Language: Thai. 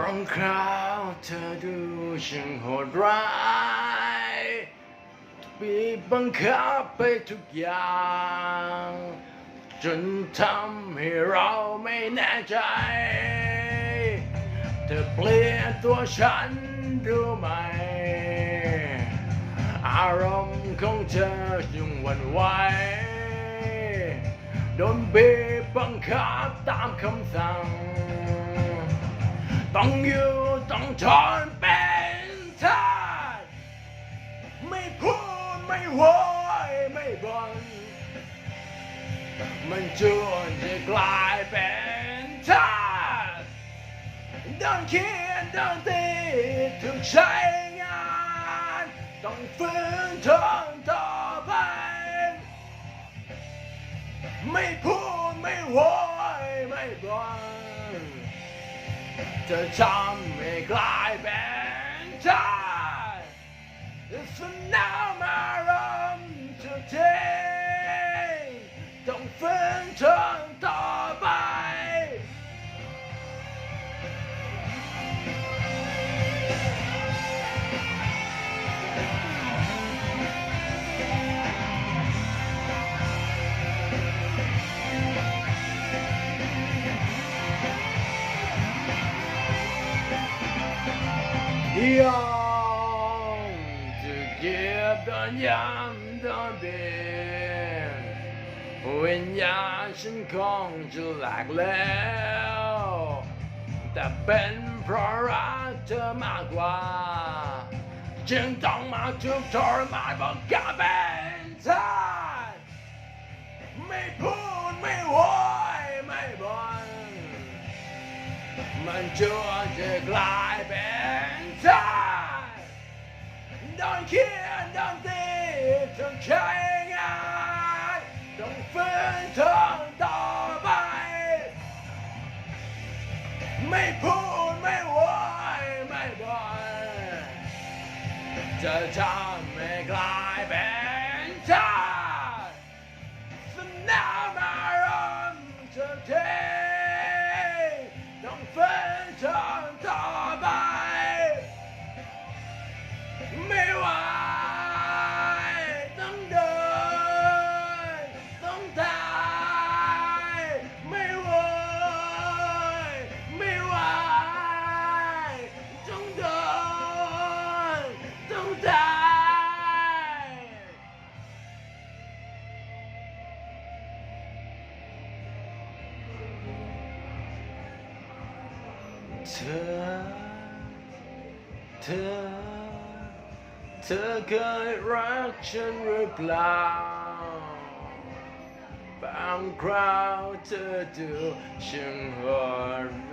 บางคราวเธอดูช่างโหดร้ายบีบบังคับไปทุกอย่าง จนทำให้เราไม่แน่ใจ เธอเปลี่ยนตัวฉันดูไหม อารมณ์ของเธอจึงวันไหวโดนบีบบังคับตามคำสั่ง ต้องอยู่ต้องทนเป็นทาสไม่พูดไม่โวยไม่บ่นมันจนจะกลายเป็นทาสโดนเขียนโดนตีถูกใช้งาน ต้องฝืนทนต่อไป ไม่พูดไม่โวยไม่บ่น จะทำใยอมจะเก็บตอนยามตอนเป็นวิญญาณฉันคงจะหลากแล้ว แต่เป็นเพราะรักเธอมากกว่า จึงต้องมาทุกข์ทรมานบอกกาเป็นทาสไม่พูดไม่โวยไม่บ่นมันจวนจะกลายเป็น เขียนดังตีต้องใช้งานต้องฟื้นทนต่อไป ไม่พูดไม่โวยไม่บ่นจะทำให้กลายเป็น เธอ เธอ เธอเคยรักฉันหรือเปล่า บางคราวเธอดูช่างโหดร้าย